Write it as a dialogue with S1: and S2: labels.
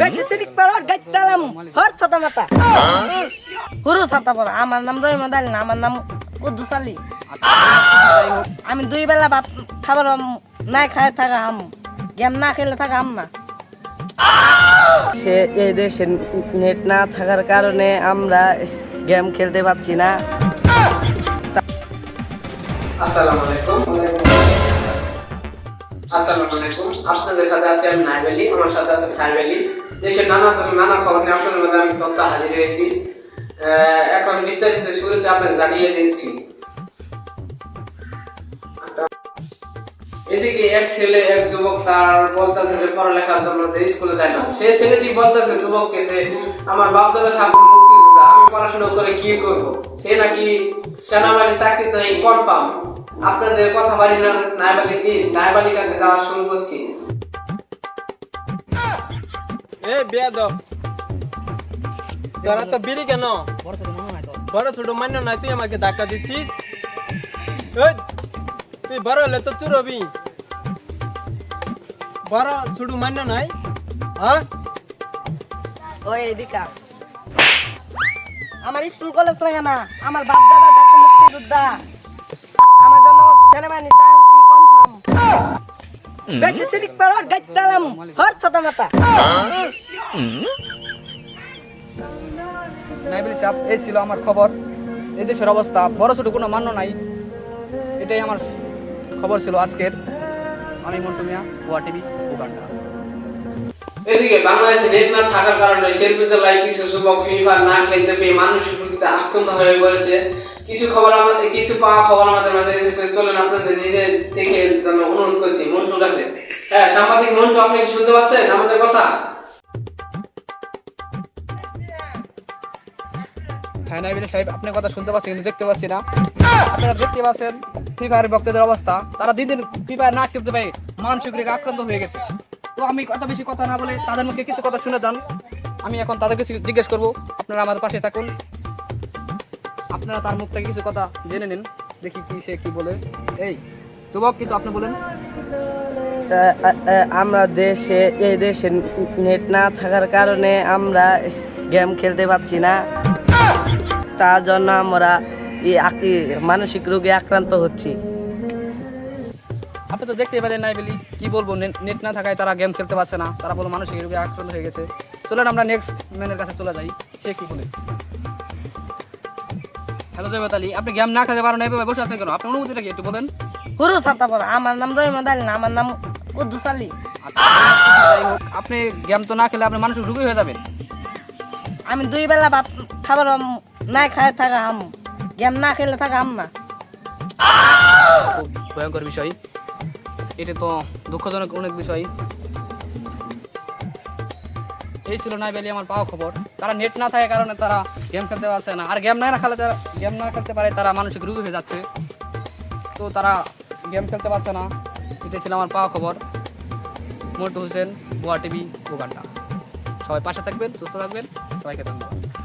S1: বেশি চিরিক পারার গাইতালাম হর ছাতা মাতা হুরু ছাতা পর। আমার নাম দালি না আমার নাম কুদ্দুস আলী। আমি দুই বেলা ভাত খাবার নাই খায় থাকা হাম গেম না খেলে থাকা হাম না। সে এই দেশে নেট না থাকার কারণে আমরা গেম খেলতে পারছি না।
S2: আসসালামু আলাইকুম। আসসালামু আলাইকুম। আপনাদের সাথে আছি আমি নাইব আলী, আমার সাথে আছে সাহেব আলী। দেশের নানা নানা খবর নিয়ে আপনাদের মাঝে আমি তথ্য হাজির হয়েছি। এখন বিস্তারিত শুরুতে আপনাদের জানিয়ে দিচ্ছি। এদিকে এক ছেলে, এক যুবক, তার বলতেছে যে পড়ালেখার জন্য যে স্কুলে যায় না। সে ছেলেটি বলতেছে, যুবককে যে আমার বাপ দাদা ঠাকুর আমি পড়াশোনা করে কি করব? সে নাকি সেনাবাহিনী চাকরি নাই কনফার্ম আপনাদের কথা বাড়ি না নাইবালি কি? নাইবালির কাছে যাওয়া শুরু করছি।
S3: এ বিয়া তোরা তো বিড়ি কেন? বড় ছোট মান্য নাই তুই আমাকে ধাক্কা দিচ্ছিস? তুই বড় হলে তো চুরবি বড় ছোট মান্য নাই হ্যাঁ
S1: ওই এদিকা আমার স্কুল কলেজ লাগে না আমার বাপ দাদা থাকতো মুক্তিযোদ্ধা। আমার জন্য সেনাবাহিনী চাকরি কনফার্ম বেশি চিরিক পারার গাইতালাম হর ছাতা মাতা
S4: নাইবিল সাহেব এই ছিল আমার খবর। এই দেশের অবস্থা বড় ছোট কোনো মান্য নাই। এটাই আমার খবর ছিল আজকের। আমি মন্টু মিয়া ওয়া টিভি উগান্ডা।
S2: এদিকে বাংলাদেশে নেট না থাকার কারণে শেরপুর জেলায় কিছু যুবক ফ্রি ফায়ার না খেলতে পেয়ে মানসিক রোগীতে আক্রান্ত হয়ে পড়েছে। কিছু খবর আমাদের কিছু পাওয়া খবর আমাদের মাঝে এসেছে। চলেন আপনাদের নিজে থেকে যেন অনুরোধ করছি মন্টুর কাছে হ্যাঁ সাংবাদিক মন্টু, আপনি কি শুনতে পাচ্ছেন? আমাদের কথা।
S4: হ্যাঁ সাহেব আপনার কথা শুনতে পাচ্ছি কিন্তু দেখতে পাচ্ছি না। আপনারা দেখতে পাচ্ছেন ফ্রি ফায়ারের ভক্তদের অবস্থা। তারা দিন দিন ফ্রি ফায়ার না খেলতে পারে মানসিক আক্রান্ত হয়ে গেছে। তো আমি কথা বেশি কথা না বলে তাদের মুখে কিছু কথা শুনে যান। আমি এখন তাদেরকে জিজ্ঞেস করব, আপনারা আমাদের পাশে থাকুন। আপনারা তার মুখ থেকে কিছু কথা জেনে নিন। দেখি কি সে কি বলে। এই যুবক কিছু আপনি বলেন।
S1: আমরা দেশে এই দেশে নেট না থাকার কারণে আমরা গেম খেলতে পারছি না। তার জন্য আমরা মানসিক রোগে আক্রান্ত হচ্ছি।
S4: আপনি তো দেখতেই পেলেন নাই বলি কি বলব নেট- নেট না থাকায় তারা গেম খেলতে পারছে না। তারা বলো মানসিক রোগে আক্রান্ত হয়ে গেছে। চলেন আমরা নেক্সট ম্যানের কাছে চলে যাই। সে কি বলে? আপনি গেম না খেতে পারেন? এইভাবে বসে আছেন কেন? আপনার অনুমতিটা কি একটু বলেন।
S1: হুরু ছাতা পর। আমার নাম জয়মা দালি না আমার নাম কুদ্দুস আলী।
S4: আচ্ছা যাই হোক, আপনি গেম তো না খেলে আপনি মানসিক রোগী হয়ে যাবেন।
S1: আমি দুই বেলা ভাত খাবার নাই খায় থাকা হাম গেম না খেলে থাকা হাম না।
S4: খুব ভয়ঙ্কর বিষয়। এটা তো দুঃখজনক অনেক বিষয়। এই ছিল নাই বেলি আমার পাওয়া খবর। তারা নেট না থাকার কারণে তারা গেম খেলতে পারছে না। আর গেম না খেলে তারা গেম না খেলতে পারে তারা মানসিক রুগী হয়ে যাচ্ছে। তো তারা গেম খেলতে পারছে না। এটাই ছিল আমার পাওয়া খবর। মোটু হোসেন বোয়া টিভি ওগান্ডা সবাই পাশে থাকবেন, সুস্থ থাকবেন। সবাইকে ধন্যবাদ।